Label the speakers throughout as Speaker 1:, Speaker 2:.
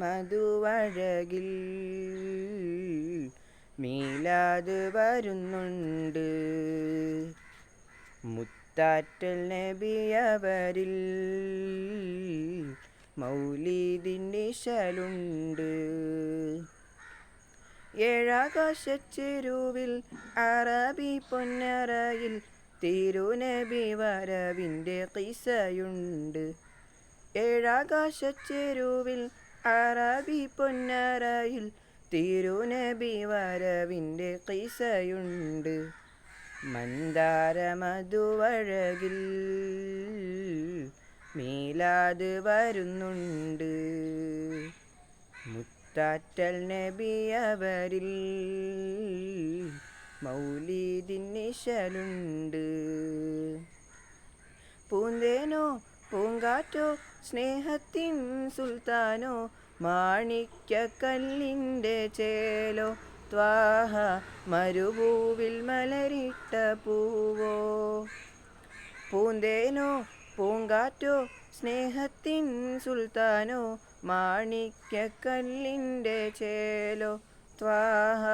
Speaker 1: മധുവഴകിൽ മീലാത് വരുന്നുണ്ട്. മുത്താറ്റൽ നബിയവരിൽ മൗലീദിന്റെ ശലുണ്ട് ഏഴാകാശച്ചെരുവിൽ അറബി പൊന്നറയിൽ തിരുനബി വരവിന്റെ കിസയുണ്ട്. ഏഴാകാശച്ചെരുവിൽ അറബി പൊന്നറയിൽ തിരുനബി വരവിന്റെ കിസയുണ്ട്. മന്ദാരമധുവഴകിൽ മീലാത് വരുന്നുണ്ട്. മുത്താറ്റൽ നബിയവരിൽ മൗലീദിൻ നിശലുണ്ട്. പൂന്തേനോ പൂങ്കാറ്റോ സ്നേഹത്തിൻ സുൽത്താനോ മാണിക്യക്കല്ലിന്റെ ചേലോ ത്വാഹ മരുഭൂവിൽ മലരിട്ട പൂവോ. പൂന്തേനോ പൂങ്കാറ്റോ സ്നേഹത്തിൻ സുൽത്താനോ മാണിക്യക്കല്ലിന്റെ ചേലോ ത്വാഹ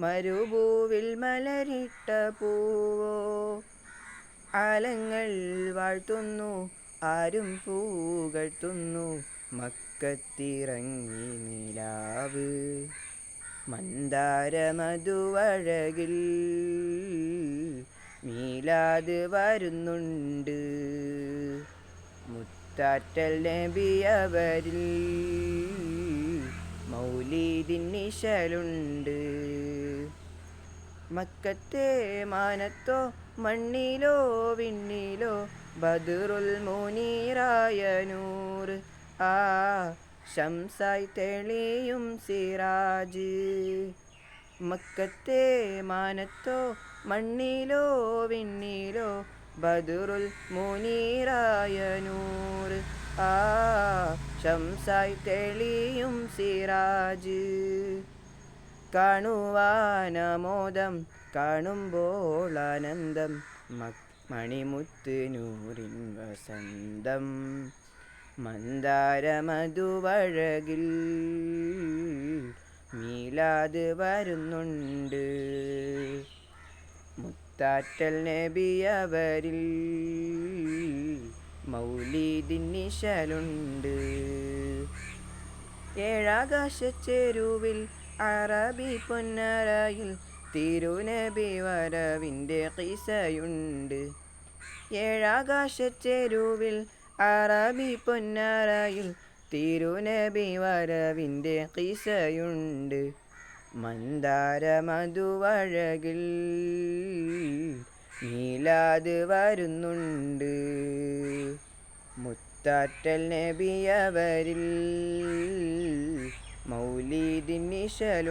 Speaker 1: മരുഭൂവിൽ മലരിട്ട പൂവോ. ആലങ്ങൾ വാഴ്ത്തുന്നു ആരും പൂകഴ്ത്തുന്നു മക്കത്തിറങ്ങി നിലാവ്. മന്ദാര മധുവഴകിൽ മീലാത് വരുന്നുണ്ട്. മുത്താറ്റൽ നബിയവരിൽ മൗലീദിൻ നിശലുണ്ട്. മക്കത്തെ മാനത്തോ മണ്ണിലോ വിണ്ണിലോ ബദുറുൽ മുനീറായ നൂറ് ആ ശംസായി തെളിയും സിറാജ്. മക്കത്തെ മാനത്തോ മണ്ണിലോ വിണ്ണിലോ ബദുറുൽ മുനീറായ നൂറ് ആ ശംസായി തെളിയും സിറാജ്. കാണുവാനമോദം കാണുമ്പോൾ ആനന്ദം. മണിമുത്ത് നൂറിൻ വസന്തം. മന്ദാരമധുവഴകിൽ മീലാത് വരുന്നുണ്ട്. മുത്താറ്റൽ നബിയവരിൽ മൗലീദിൻ നിശലുണ്ട്. ഏഴാകാശച്ചെരുവിൽ അറബി പൊന്നറയിൽ തിരുനബി വരവിന്റെ കിസയുണ്ട്. ഏഴാകാശച്ചെരുവിൽ അറബി പൊന്നറയിൽ തിരുനബി വരവിന്റെ കിസയുണ്ട്. മന്ദാര മധുവഴകിൽ നീലാത് വരുന്നുണ്ട്. മുത്താറ്റൽ നബിയവരിൽ മൗലീദിനിശലുണ്ട്